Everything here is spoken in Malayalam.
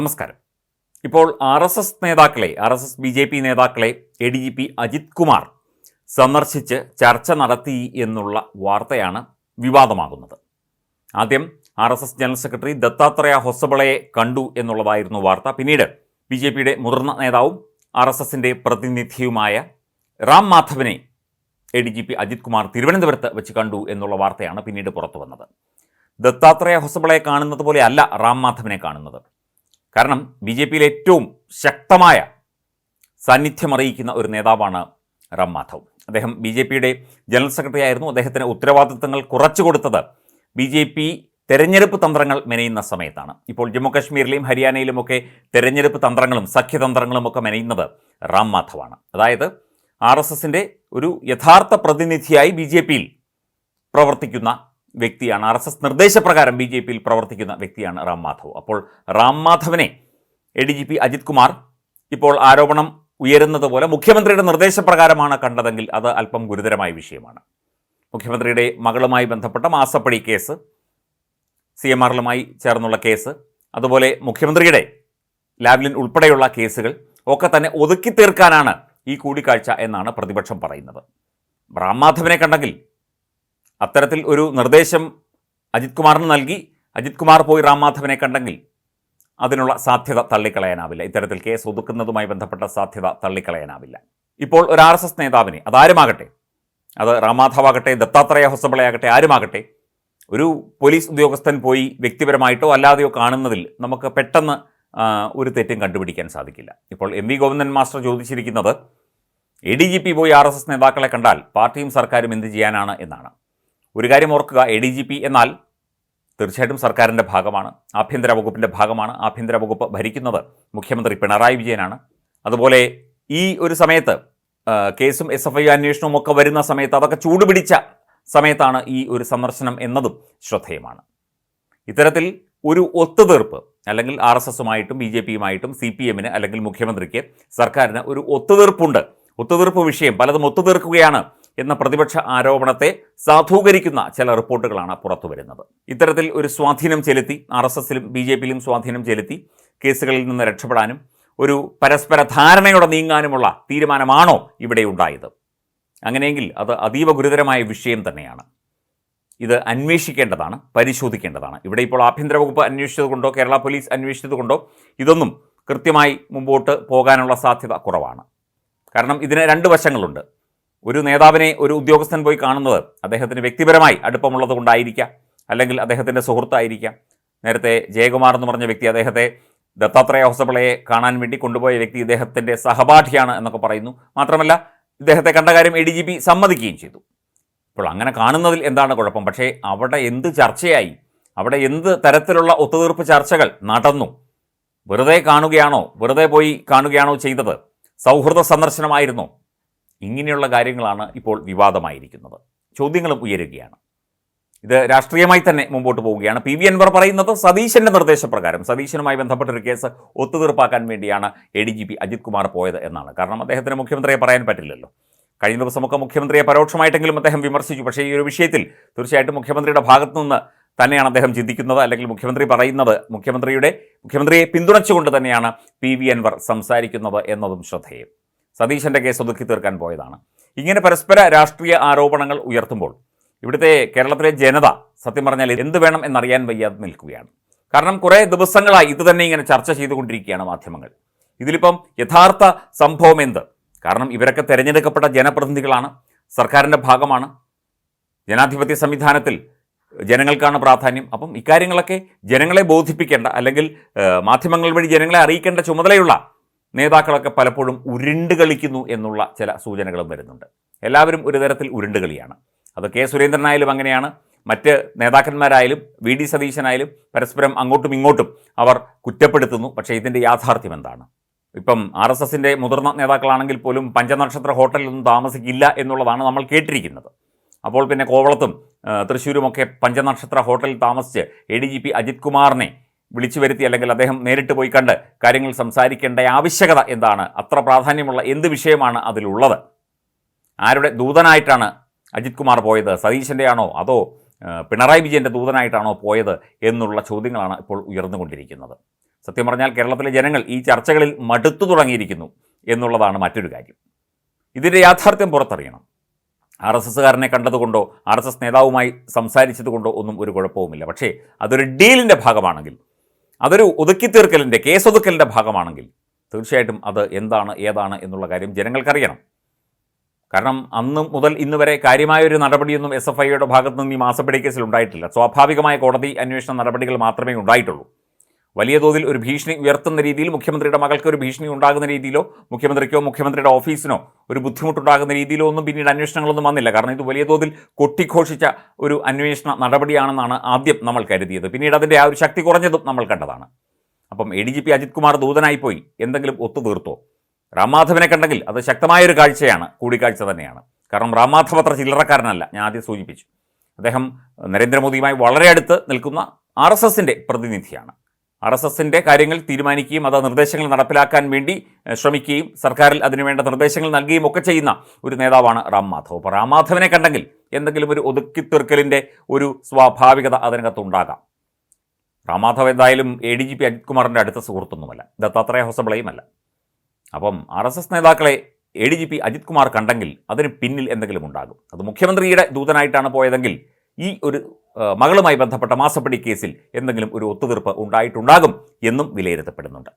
നമസ്കാരം. ഇപ്പോൾ ആർ എസ് എസ് നേതാക്കളെ R S S B J P നേതാക്കളെ A D G P Ajith Kumar സന്ദർശിച്ച് ചർച്ച നടത്തി എന്നുള്ള വാർത്തയാണ് വിവാദമാകുന്നത്. ആദ്യം R S S general secretary Dattatreya ഹൊസബളയെ കണ്ടു എന്നുള്ളതായിരുന്നു വാർത്ത. പിന്നീട് ബി ജെ പിയുടെ മുതിർന്ന നേതാവും ആർ എസ് എസിന്റെ പ്രതിനിധിയുമായ Ram മാധവനെ A D G P Ajith Kumar തിരുവനന്തപുരത്ത് വെച്ച് കണ്ടു എന്നുള്ള വാർത്തയാണ് പിന്നീട് പുറത്തു വന്നത് ദത്താത്രേയ ഹൊസബളയെ കാണുന്നത് പോലെ അല്ല റാം മാധവനെ കാണുന്നത്. കാരണം ബി ജെ പിയിലെ ഏറ്റവും ശക്തമായ സാന്നിധ്യം അറിയിക്കുന്ന ഒരു നേതാവാണ് റാം മാധവ്. അദ്ദേഹം ബി ജെ പിയുടെ ജനറൽ സെക്രട്ടറി ആയിരുന്നു. അദ്ദേഹത്തിന് ഉത്തരവാദിത്തങ്ങൾ കുറച്ചു കൊടുത്തത് ബി ജെ പി തെരഞ്ഞെടുപ്പ് തന്ത്രങ്ങൾ മെനയുന്ന സമയത്താണ്. ഇപ്പോൾ ജമ്മു കാശ്മീരിലെയും ഹരിയാനയിലുമൊക്കെ തെരഞ്ഞെടുപ്പ് തന്ത്രങ്ങളും സഖ്യതന്ത്രങ്ങളും ഒക്കെ മെനയുന്നത് റാം മാധവാണ്. അതായത് ആർ എസ് എസിന്റെ ഒരു യഥാർത്ഥ പ്രതിനിധിയായി ബി ജെ പിയിൽ പ്രവർത്തിക്കുന്ന വ്യക്തിയാണ് ആർ എസ് എസ് നിർദ്ദേശപ്രകാരം ബി ജെ പിയിൽ പ്രവർത്തിക്കുന്ന വ്യക്തിയാണ് റാം മാധവ്. അപ്പോൾ Ram മാധവനെ A D G P Ajith Kumar ഇപ്പോൾ ആരോപണം ഉയരുന്നത് പോലെ മുഖ്യമന്ത്രിയുടെ നിർദ്ദേശപ്രകാരമാണ് കണ്ടതെങ്കിൽ അത് അല്പം ഗുരുതരമായ വിഷയമാണ്. മുഖ്യമന്ത്രിയുടെ മകളുമായി ബന്ധപ്പെട്ട മാസപ്പടി കേസ് സി എം ആറിലുമായി ചേർന്നുള്ള കേസ് അതുപോലെ മുഖ്യമന്ത്രിയുടെ ലാവ്ലിൻ ഉൾപ്പെടെയുള്ള കേസുകൾ ഒക്കെ തന്നെ ഒതുക്കി തീർക്കാനാണ് ഈ കൂടിക്കാഴ്ച എന്നാണ് പ്രതിപക്ഷം പറയുന്നത്. റാം മാധവനെ കണ്ടെങ്കിൽ അത്തരത്തിൽ ഒരു നിർദ്ദേശം അജിത് കുമാറിന് നൽകി. അജിത് കുമാർ പോയി റാം മാധവനെ കണ്ടെങ്കിൽ അതിനുള്ള സാധ്യത തള്ളിക്കളയാനാവില്ല. ഇത്തരത്തിൽ കേസ് ഒതുക്കുന്നതുമായി ബന്ധപ്പെട്ട സാധ്യത തള്ളിക്കളയാനാവില്ല. ഇപ്പോൾ ഒരു ആർ എസ് എസ് നേതാവിനെ അതാരുമാകട്ടെ? അത് റാമാധവാകട്ടെ ദത്താത്രേയ ഹൊസബളയാകട്ടെ ആരുമാകട്ടെ? ഒരു പോലീസ് ഉദ്യോഗസ്ഥൻ പോയി വ്യക്തിപരമായിട്ടോ അല്ലാതെയോ കാണുന്നതിൽ നമുക്ക് പെട്ടെന്ന് ഒരു തെറ്റും കണ്ടുപിടിക്കാൻ സാധിക്കില്ല. ഇപ്പോൾ എം വി ഗോവിന്ദൻ മാസ്റ്റർ ചോദിച്ചിരിക്കുന്നത് എ ഡി ജി പി പോയി ആർ എസ് എസ് നേതാക്കളെ കണ്ടാൽ പാർട്ടിയും സർക്കാരും എന്ത് ചെയ്യാനാണ് എന്നാണ്. ഒരു കാര്യം ഓർക്കുക എ ഡി ജി പി എന്നാൽ തീർച്ചയായിട്ടും സർക്കാരിന്റെ ഭാഗമാണ് ആഭ്യന്തര വകുപ്പിന്റെ ഭാഗമാണ് ആഭ്യന്തര വകുപ്പ് ഭരിക്കുന്നത് മുഖ്യമന്ത്രി പിണറായി വിജയനാണ്. അതുപോലെ ഈ ഒരു സമയത്ത് കേസും എസ് എഫ് ഐ അന്വേഷണവും ഒക്കെ വരുന്ന സമയത്ത് അതൊക്കെ ചൂടുപിടിച്ച സമയത്താണ് ഈ ഒരു സന്ദർശനം എന്നതും ശ്രദ്ധേയമാണ്. ഇത്തരത്തിൽ ഒരു ഒത്തുതീർപ്പ് അല്ലെങ്കിൽ ആർ എസ് എസുമായിട്ടും ബി ജെ പിയുമായിട്ടും സി പി എമ്മിന് അല്ലെങ്കിൽ മുഖ്യമന്ത്രിക്ക് സർക്കാരിന് ഒരു ഒത്തുതീർപ്പുണ്ട്. ഒത്തുതീർപ്പ് വിഷയം പലതും ഒത്തുതീർക്കുകയാണ്. എന്ന പ്രതിപക്ഷ ആരോപണത്തെ സാധൂകരിക്കുന്ന ചില റിപ്പോർട്ടുകളാണ് പുറത്തു വരുന്നത്. ഇത്തരത്തിൽ ഒരു സ്വാധീനം ചെലുത്തി ആർ എസ് എസിലും ബി ജെ പിയിലും സ്വാധീനം ചെലുത്തി കേസുകളിൽ നിന്ന് രക്ഷപ്പെടാനും ഒരു പരസ്പര ധാരണയോടെ നീങ്ങാനുമുള്ള തീരുമാനമാണോ ഇവിടെ ഉണ്ടായത്? അങ്ങനെയെങ്കിൽ അത് അതീവ ഗുരുതരമായ വിഷയം തന്നെയാണ്. ഇത് അന്വേഷിക്കേണ്ടതാണ് പരിശോധിക്കേണ്ടതാണ്. ഇവിടെ ഇപ്പോൾ ആഭ്യന്തര വകുപ്പ് അന്വേഷിച്ചതുകൊണ്ടോ കേരള പോലീസ് അന്വേഷിച്ചതുകൊണ്ടോ ഇതൊന്നും കൃത്യമായി മുമ്പോട്ട് പോകാനുള്ള സാധ്യത കുറവാണ്. കാരണം ഇതിന് രണ്ട് വശങ്ങളുണ്ട്. ഒരു നേതാവിനെ ഒരു ഉദ്യോഗസ്ഥൻ പോയി കാണുന്നത് അദ്ദേഹത്തിന് വ്യക്തിപരമായി അടുപ്പമുള്ളത് കൊണ്ടായിരിക്കാം. അല്ലെങ്കിൽ അദ്ദേഹത്തിന്റെ സുഹൃത്തായിരിക്കാം. നേരത്തെ ജയകുമാർ എന്ന് പറഞ്ഞ വ്യക്തി അദ്ദേഹത്തെ ദത്താത്രേയ ഹൊസബളയെ കാണാൻ വേണ്ടി കൊണ്ടുപോയ വ്യക്തി ഇദ്ദേഹത്തിന്റെ സഹപാഠിയാണ് എന്നൊക്കെ പറയുന്നു. മാത്രമല്ല ഇദ്ദേഹത്തെ കണ്ട കാര്യം എ ഡി ജി പി സമ്മതിക്കുകയും ചെയ്തു. ഇപ്പോൾ അങ്ങനെ കാണുന്നതിൽ എന്താണ് കുഴപ്പം? പക്ഷേ അവിടെ എന്ത് ചർച്ചയായി? അവിടെ എന്ത് തരത്തിലുള്ള ഒത്തുതീർപ്പ് ചർച്ചകൾ നടന്നു? വെറുതെ കാണുകയാണോ? വെറുതെ പോയി കാണുകയാണോ ചെയ്തത്? സൗഹൃദ സന്ദർശനമായിരുന്നോ. ഇങ്ങനെയുള്ള കാര്യങ്ങളാണ് ഇപ്പോൾ വിവാദമായിരിക്കുന്നത്. ചോദ്യങ്ങളും ഉയരുകയാണ്. ഇത് രാഷ്ട്രീയമായി തന്നെ മുമ്പോട്ട് പോവുകയാണ്. പി വി അൻവർ പറയുന്നത് സതീശന്റെ നിർദ്ദേശപ്രകാരം. സതീശനുമായി ബന്ധപ്പെട്ടൊരു കേസ് ഒത്തുതീർപ്പാക്കാൻ വേണ്ടിയാണ് A D G P Ajith Kumar പോയത് എന്നാണ്. കാരണം അദ്ദേഹത്തിന് മുഖ്യമന്ത്രിയെ പറയാൻ പറ്റില്ലല്ലോ. കഴിഞ്ഞ ദിവസമൊക്കെ മുഖ്യമന്ത്രിയെ പരോക്ഷമായിട്ടെങ്കിലും അദ്ദേഹം വിമർശിച്ചു. പക്ഷേ ഈ ഒരു വിഷയത്തിൽ തീർച്ചയായിട്ടും മുഖ്യമന്ത്രിയുടെ ഭാഗത്തു നിന്ന് തന്നെയാണ് അദ്ദേഹം ചിന്തിക്കുന്നത് അല്ലെങ്കിൽ മുഖ്യമന്ത്രി പറയുന്നത് മുഖ്യമന്ത്രിയുടെ മുഖ്യമന്ത്രിയെ പിന്തുണച്ചുകൊണ്ട് തന്നെയാണ് പി വി അൻവർ സംസാരിക്കുന്നത് എന്നതും ശ്രദ്ധേയം. സതീശന്റെ കേസ് ഒതുക്കി തീർക്കാൻ പോയതാണ്. ഇങ്ങനെ പരസ്പര രാഷ്ട്രീയ ആരോപണങ്ങൾ ഉയർത്തുമ്പോൾ ഇവിടുത്തെ കേരളത്തിലെ ജനത സത്യം പറഞ്ഞാൽ എന്ത് വേണം എന്നറിയാൻ വയ്യാതെ നിൽക്കുകയാണ്. കാരണം കുറേ ദിവസങ്ങളായി ഇത് തന്നെ ഇങ്ങനെ ചർച്ച ചെയ്തുകൊണ്ടിരിക്കുകയാണ് മാധ്യമങ്ങൾ. ഇതിലിപ്പം യഥാർത്ഥ സംഭവം എന്ത്? കാരണം ഇവരൊക്കെ തിരഞ്ഞെടുക്കപ്പെട്ട ജനപ്രതിനിധികളാണ് സർക്കാരിന്റെ ഭാഗമാണ് ജനാധിപത്യ സംവിധാനത്തിൽ ജനങ്ങൾക്കാണ് പ്രാധാന്യം. അപ്പം ഇക്കാര്യങ്ങളൊക്കെ ജനങ്ങളെ ബോധിപ്പിക്കേണ്ട അല്ലെങ്കിൽ മാധ്യമങ്ങൾ വഴി ജനങ്ങളെ അറിയിക്കേണ്ട ചുമതലയുള്ള നേതാക്കളൊക്കെ പലപ്പോഴും ഉരുണ്ട് കളിക്കുന്നു എന്നുള്ള ചില സൂചനകളും വരുന്നുണ്ട്. എല്ലാവരും ഒരു തരത്തിൽ ഉരുണ്ട് കളിയാണ്. അത് കെ സുരേന്ദ്രനായാലും അങ്ങനെയാണ്. മറ്റ് നേതാക്കന്മാരായാലും വി ഡി സതീശനായാലും പരസ്പരം അങ്ങോട്ടും ഇങ്ങോട്ടും അവർ കുറ്റപ്പെടുത്തുന്നു. പക്ഷേ ഇതിന്റെ യാഥാർത്ഥ്യം എന്താണ്? ഇപ്പം ആർ എസ് എസിന്റെ മുതിർന്ന നേതാക്കളാണെങ്കിൽ പോലും പഞ്ചനക്ഷത്ര ഹോട്ടലിലൊന്നും താമസിക്കില്ല എന്നുള്ളതാണ് നമ്മൾ കേട്ടിരിക്കുന്നത്. അപ്പോൾ പിന്നെ കോവളത്തും തൃശ്ശൂരുമൊക്കെ പഞ്ചനക്ഷത്ര ഹോട്ടലിൽ താമസിച്ച് A D G P Ajith കുമാറിനെ വിളിച്ചു വരുത്തി അല്ലെങ്കിൽ അദ്ദേഹം നേരിട്ട് പോയി കണ്ട് കാര്യങ്ങൾ സംസാരിക്കേണ്ട ആവശ്യകത എന്താണ്? അത്ര പ്രാധാന്യമുള്ള എന്ത് വിഷയമാണ് അതിലുള്ളത്? ആരുടെ ദൂതനായിട്ടാണ് അജിത് കുമാർ പോയത്? സതീശന്റെ ആണോ അതോ പിണറായി വിജയന്റെ ദൂതനായിട്ടാണോ പോയത് എന്നുള്ള ചോദ്യങ്ങളാണ് ഇപ്പോൾ ഉയർന്നുകൊണ്ടിരിക്കുന്നത്. സത്യം പറഞ്ഞാൽ കേരളത്തിലെ ജനങ്ങൾ ഈ ചർച്ചകളിൽ മടുത്തു തുടങ്ങിയിരിക്കുന്നു എന്നുള്ളതാണ് മറ്റൊരു കാര്യം. ഇതിന്റെ യാഥാർത്ഥ്യം പുറത്തറിയണം. ആർ എസ് എസ്സുകാരനെ കണ്ടതുകൊണ്ടോ ആർ എസ് എസ് നേതാവുമായി സംസാരിച്ചതുകൊണ്ടോ ഒന്നും ഒരു കുഴപ്പവുമില്ല. പക്ഷേ അതൊരു ഡീലിന്റെ ഭാഗമാണെങ്കിൽ അതൊരു ഒതുക്കിത്തീർക്കലിന്റെ കേസൊതുക്കലിന്റെ ഭാഗമാണെങ്കിൽ തീർച്ചയായിട്ടും അത് എന്താണ് ഏതാണ് എന്നുള്ള കാര്യം ജനങ്ങൾക്കറിയണം. കാരണം അന്ന് മുതൽ ഇന്ന് വരെ കാര്യമായൊരു നടപടിയൊന്നും എസ് എഫ് ഐയുടെ ഭാഗത്തുനിന്ന് ഈ മാസപ്പടി കേസിൽ ഉണ്ടായിട്ടില്ല. സ്വാഭാവികമായ കോടതി അന്വേഷണ നടപടികൾ മാത്രമേ ഉണ്ടായിട്ടുള്ളൂ. വലിയ തോതിൽ ഒരു ഭീഷണി ഉയർത്തുന്ന രീതിയിൽ മുഖ്യമന്ത്രിയുടെ മകൾക്ക് ഒരു ഭീഷണി ഉണ്ടാകുന്ന രീതിയിലോ മുഖ്യമന്ത്രിക്കോ മുഖ്യമന്ത്രിയുടെ ഓഫീസിനോ ഒരു ബുദ്ധിമുട്ടുണ്ടാകുന്ന രീതിയിലോ ഒന്നും പിന്നീട് അന്വേഷണങ്ങളൊന്നും വന്നില്ല. കാരണം ഇത് വലിയ തോതിൽ കൊട്ടിഘോഷിച്ച ഒരു അന്വേഷണ നടപടിയാണെന്നാണ് ആദ്യം നമ്മൾ കരുതിയത്. പിന്നീട് അതിന്റെ ആ ഒരു ശക്തി കുറഞ്ഞതും നമ്മൾ കണ്ടതാണ്. അപ്പം A D G P Ajith Kumar ദൂതനായിപ്പോയി. എന്തെങ്കിലും ഒത്തുതീർത്തോ രാമാധവനെ കണ്ടെങ്കിൽ അത് ശക്തമായൊരു കാഴ്ചയാണ് കൂടിക്കാഴ്ച തന്നെയാണ്. കാരണം റാംമാധവ് അത്ര ചില്ലറക്കാരനല്ല ഞാൻ ആദ്യം സൂചിപ്പിച്ചു. അദ്ദേഹം നരേന്ദ്രമോദിയുമായി വളരെ അടുത്ത് നിൽക്കുന്ന ആർ എസ് എസിന്റെ പ്രതിനിധിയാണ്. ആർ എസ് എസിന്റെ കാര്യങ്ങൾ തീരുമാനിക്കുകയും അത് നിർദ്ദേശങ്ങൾ നടപ്പിലാക്കാൻ വേണ്ടി ശ്രമിക്കുകയും സർക്കാരിൽ അതിനുവേണ്ട നിർദ്ദേശങ്ങൾ നൽകുകയും ഒക്കെ ചെയ്യുന്ന ഒരു നേതാവാണ് റാം മാധവ്. അപ്പോൾ റാം മാധവനെ കണ്ടെങ്കിൽ എന്തെങ്കിലും ഒരു ഒതുക്കിത്തീർക്കലിന്റെ ഒരു സ്വാഭാവികത അതിനകത്ത് ഉണ്ടാകാം. റാം മാധവ് എന്തായാലും A D G P Ajith കുമാറിന്റെ അടുത്ത സുഹൃത്തൊന്നുമല്ല. ദത്താത്രേയ ഹൊസബളയും അല്ല അപ്പം ആർ എസ് എസ് നേതാക്കളെ A D G P Ajith Kumar കണ്ടെങ്കിൽ അതിന് പിന്നിൽ എന്തെങ്കിലും ഉണ്ടാകും. അത് മുഖ്യമന്ത്രിയുടെ ദൂതനായിട്ടാണ് പോയതെങ്കിൽ ഈ ഒരു മകളുമായി ബന്ധപ്പെട്ട മാസപ്പടി കേസിൽ എന്തെങ്കിലും ഒരു ഒത്തുതീർപ്പ് ഉണ്ടായിട്ടുണ്ടാകും എന്നും വിലയിരുത്തപ്പെടുന്നുണ്ട്.